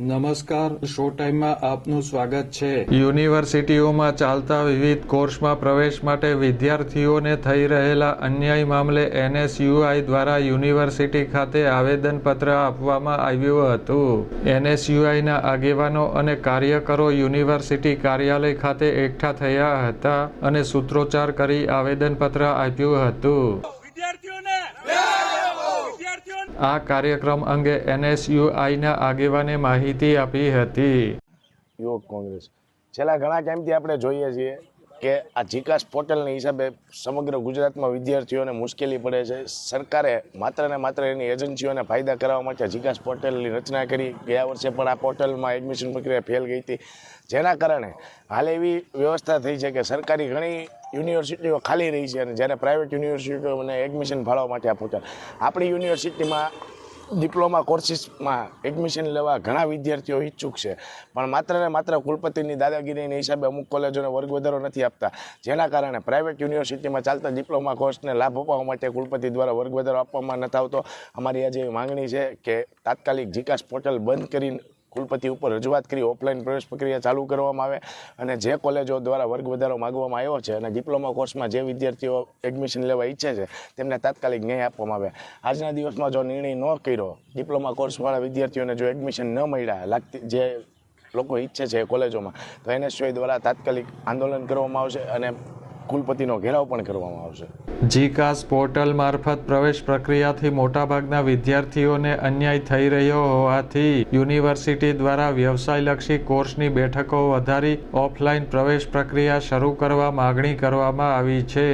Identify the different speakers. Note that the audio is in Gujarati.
Speaker 1: નમસ્કાર શો ટાઈમમાં આપનું સ્વાગત છે.
Speaker 2: યુનિવર્સિટીઓમાં ચાલતા વિવિધ કોર્સમાં પ્રવેશ માટે વિદ્યાર્થીઓને થઈ રહેલા અન્યાય મામલે એનએસયુઆઈ દ્વારા યુનિવર્સિટી ખાતે આવેદનપત્ર આપવામાં આવ્યું હતું. એનએસયુઆઈના આગેવાનો અને કાર્યકરો યુનિવર્સિટી કાર્યાલય ખાતે એકઠા થયા હતા અને સૂત્રોચ્ચાર કરી આવેદનપત્ર આપ્યું હતું. આ કાર્યક્રમ અંગે એનએસયુઆઈના આગેવાને માહિતી આપી હતી.
Speaker 3: યુવક કોંગ્રેસ. છેલ્લા ઘણા ટાઈમથી આપણે જોઈએ છીએ કે આ જીકાસ પોર્ટલની હિસાબે સમગ્ર ગુજરાતમાં વિદ્યાર્થીઓને મુશ્કેલી પડે છે. સરકારે માત્ર ને માત્ર એની એજન્સીઓને ફાયદા કરવા માટે જીકાસ પોર્ટલની રચના કરી. ગયા વર્ષે પણ આ પોર્ટલમાં એડમિશન પ્રક્રિયા ફેલ ગઈ હતી. જેના કારણે હાલ એવી વ્યવસ્થા થઈ છે કે સરકારી ઘણી યુનિવર્સિટીઓ ખાલી રહી છે અને જ્યારે પ્રાઇવેટ યુનિવર્સિટીઓને એડમિશન ફાળવવા માટે આ પોર્ટલ આપણી યુનિવર્સિટીમાં ડિપ્લોમા કોર્સિસમાં એડમિશન લેવા ઘણા વિદ્યાર્થીઓ ઈચ્છુક છે. પણ માત્ર ને માત્ર કુલપતિની દાદાગીરીને હિસાબે અમુક કોલેજોને વર્ગ વધારો નથી આપતા. જેના કારણે પ્રાઇવેટ યુનિવર્સિટીમાં ચાલતા ડિપ્લોમા કોર્સને લાભ અપાવવા માટે કુલપતિ દ્વારા વર્ગ વધારો આપવામાં નથી આવતો. અમારી આજે માંગણી છે કે તાત્કાલિક જીકાસ પોર્ટલ બંધ કરીને કુલપતિ ઉપર રજૂઆત કરી ઓફલાઈન પ્રવેશ પ્રક્રિયા ચાલુ કરવામાં આવે અને જે કોલેજો દ્વારા વર્ગ વધારો માગવામાં આવ્યો છે અને ડિપ્લોમા કોર્સમાં જે વિદ્યાર્થીઓ એડમિશન લેવા ઈચ્છે છે, તેમને તાત્કાલિક ન્યાય આપવામાં આવે. આજના દિવસમાં જો નિર્ણય ન કર્યો ડિપ્લોમા કોર્સવાળા વિદ્યાર્થીઓને જો એડમિશન ન મળ્યા લાગતી જે લોકો ઈચ્છે છે કોલેજોમાં, તો એનએસયુઆઈ દ્વારા તાત્કાલિક આંદોલન કરવામાં આવશે અને કુલપતિનો ઘેરાવ પણ કરવામાં આવશે.
Speaker 2: જીકાસ પોર્ટલ મારફત પ્રવેશ પ્રક્રિયાથી મોટાભાગના વિદ્યાર્થીઓને અન્યાય થઈ રહ્યો હોવાથી યુનિવર્સિટી દ્વારા વ્યવસાયલક્ષી કોર્સની બેઠકો વધારી ઓફલાઈન પ્રવેશ પ્રક્રિયા શરૂ કરવા માગણી કરવામાં આવી છે.